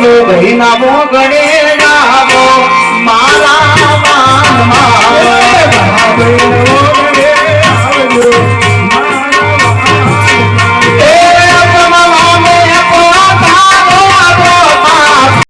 નામો ગઈ નામો ગણેશ નામો. મા